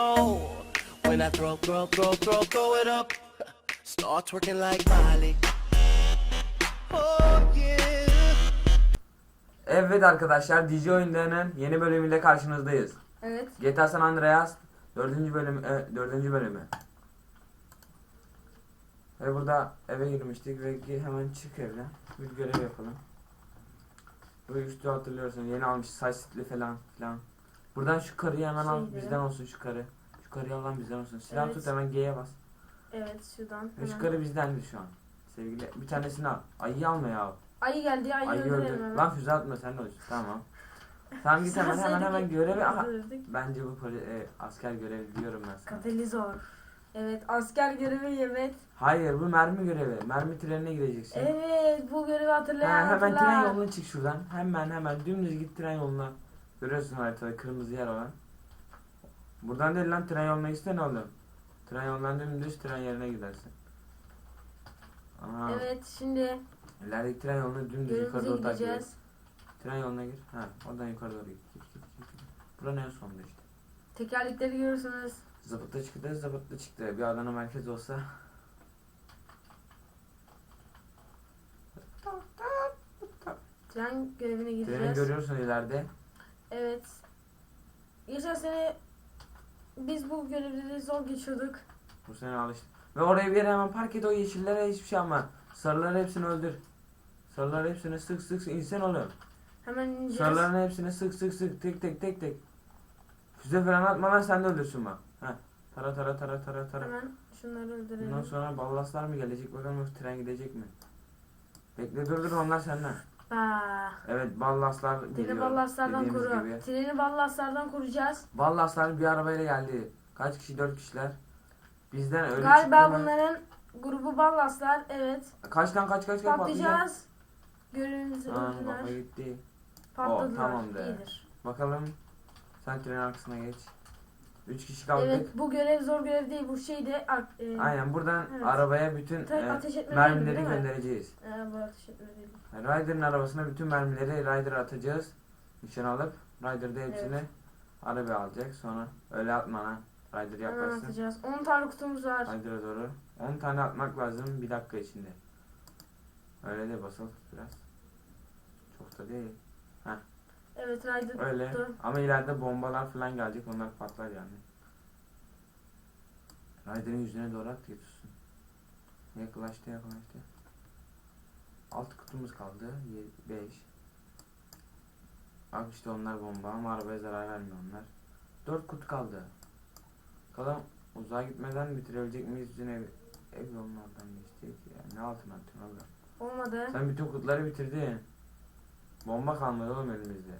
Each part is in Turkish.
Oh, when I throw, throw, throw, throw, throw it up, start twerking like Miley. Oh yeah. Evet arkadaşlar DJ oyunlarının yeni bölümüyle karşınızdayız. Evet. GTA San Andreas 4. bölüm e, 4. bölümü. Ve burada eve girmiştik ve ki hemen çık evden. Bir görev yapalım. Bu üstü hatırlıyorsun yeni almış saç stili falan filan. Buradan şu karıyı hemen al Şeydi. bizden olsun şu karı. Şu karıyı al lan bizden olsun. Silah Evet. tut hemen G'ye bas. Evet şuradan. Ve şu Hemen. karı bizdendir şu an. Sevgili bir tanesini al. Ayıyı alma ya. Ayı geldi. Ayı, Ayı öldürelim öldür. hemen. Lan füze atma sen de olsun. Tamam. Tamam git hemen hemen hemen görevi. Aha. Öldürdük. Bence bu poli, e, asker görevi diyorum ben sana. Katalizor. Evet asker görevi evet. Hayır bu mermi görevi. Mermi trenine gideceksin. Evet bu görevi Ha, hatırlayan hemen hatırlar. tren yoluna çık şuradan. Hemen hemen dümdüz git tren yoluna. Görüyorsun haritada kırmızı yer olan. Buradan değil lan tren yoluna gitsen olur? Tren yolundan dümdüz tren yerine gidersin. Aha. Evet şimdi İlerideki tren yoluna dümdüz yukarı doğru takip et. gideceğiz. Tren yoluna gir. Ha oradan yukarı doğru git. Git git git. git. Buranın en sonunda işte. Tekerlekleri görürsünüz. Zabıtla çıktı, zabıtla çıktı. Bir Adana merkez olsa. Tren görevine Treni gideceğiz. görüyorsun ileride. Evet. Geçen sene biz bu görevleri zor geçiyorduk. Bu sene alıştım. Ve oraya bir yere hemen park et o yeşillere hiçbir şey alma. Sarıları hepsini öldür. Sarıları hepsini sık sık sık insan oğlum. Hemen ineceğiz. Sarıların hepsini sık sık sık tek tek tek tek. Füze falan atma lan sen de öldürsün bak. Heh. Tara tara tara tara tara. Hemen şunları öldürelim. Bundan sonra ballaslar mı gelecek bakalım tren gidecek mi? Bekle dur dur onlar senden. Aa, Evet ballaslar geliyor. treni ballaslardan dediğimiz koru. gibi. Treni ballaslardan koruyacağız. Ballaslar bir arabayla geldi. Kaç kişi? Dört kişiler. Bizden öyle Galiba çıktı mı? bunların grubu ballaslar. Evet. Kaç lan kaç kaç kaç patlayacak. Patlayacağız. Görevimizi öldüler. baba gitti. Patladılar. O, tamamdır. İyidir. Bakalım. Sen trenin arkasına geç. Üç kişi kaldık. Evet bu görev zor görev değil. Bu şey de e, Aynen buradan Evet. arabaya bütün tabii e, ateş mermileri değil mi? göndereceğiz. E, bu ateş etme değil. Ryder'ın arabasına bütün mermileri Ryder'a atacağız. Nişan alıp Ryder da hepsini Evet. arabaya alacak. Sonra öyle atma lan. Ryder Hemen yaparsın. atacağız. 10 tane kutumuz var. Ryder'a doğru. 10 tane atmak lazım bir dakika içinde. Öyle de basılı tut biraz. Çok da değil. Evet Ryder Öyle. tuttu. Ama ileride bombalar falan gelecek. Onlar patlar yani. Ryder'ın yüzüne doğru at tutsun. Yaklaştı yaklaştı. Alt kutumuz kaldı. 5. Bak işte onlar bomba ama arabaya zarar vermiyor onlar. 4 kutu kaldı. Bakalım uzağa gitmeden bitirebilecek miyiz? Bütün ev, ev yollardan geçtik ya. Ne altın atıyorsun oğlum? Olmadı. Sen bütün kutuları bitirdin. Bomba kalmadı oğlum elimizde.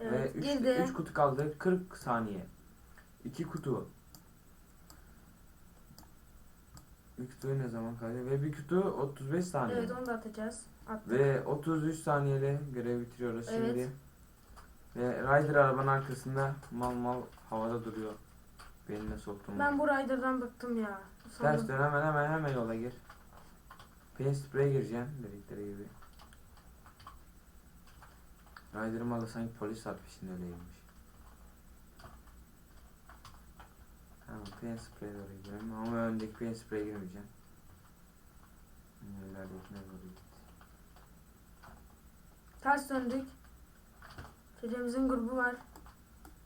Evet Ve girdi. 3 kutu kaldı. 40 saniye. 2 kutu. Bir kutu ne zaman kaldı? Ve bir kutu 35 saniye. Evet onu da atacağız. Attık. Ve 33 saniyede görev bitiriyoruz Evet. şimdi. Ve Ryder arabanın arkasında mal mal havada duruyor. Beynine soktum. Ben bu Ryder'dan bıktım ya. Ters Sanırım. dön hemen hemen hemen yola gir. Paint spray gireceksin dedikleri gibi. Ryder'ın malı sanki polis var peşinde öyleymiş. Tamam paint spray doğru girelim ama öndeki paint spray girmeyeceğim. İleridekine doğru git. Ters döndük. Çocuğumuzun grubu var.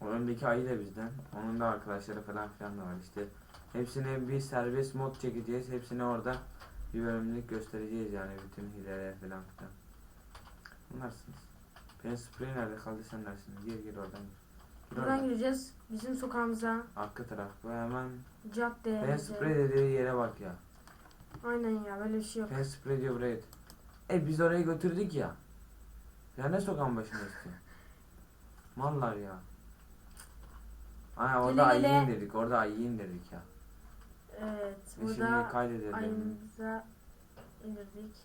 O öndeki ayı da bizden. Onun da arkadaşları falan filan da var işte. Hepsine bir serbest mod çekeceğiz. Hepsini orada bir bölümlük göstereceğiz yani bütün hileler falan filan. Bunlarsınız. Pen spray nerede kaldı sen dersin. Gir gir oradan gir. Gir Buradan oradan. gireceğiz. Bizim sokağımıza. Arka taraf. Bu hemen Caddeye. pen spray dediği yere bak ya. Aynen ya böyle bir şey yok. Pen spray diyor buraya git. E biz oraya götürdük ya. Ya ne sokağın başında istiyor? Mallar ya. Aynen orada Gele gele. ayı indirdik. Orada ayı indirdik ya. Evet. E şimdi Burada kaydedelim. ayımıza indirdik.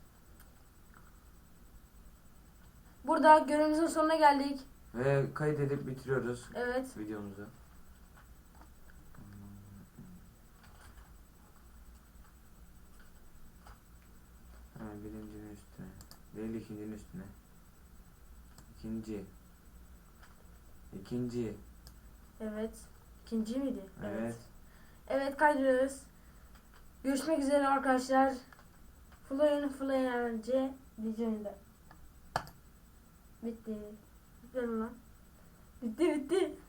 Burada görevimizin sonuna geldik. Ve kaydedip bitiriyoruz Evet. videomuzu. Ha, birincinin üstüne. Değil ikincinin üstüne. İkinci. İkinci. Evet. İkinci miydi? Evet. Evet kaydırıyoruz. Görüşmek üzere arkadaşlar. Flying Flying videomda. Bitti. Bitti lan? Bitti bitti.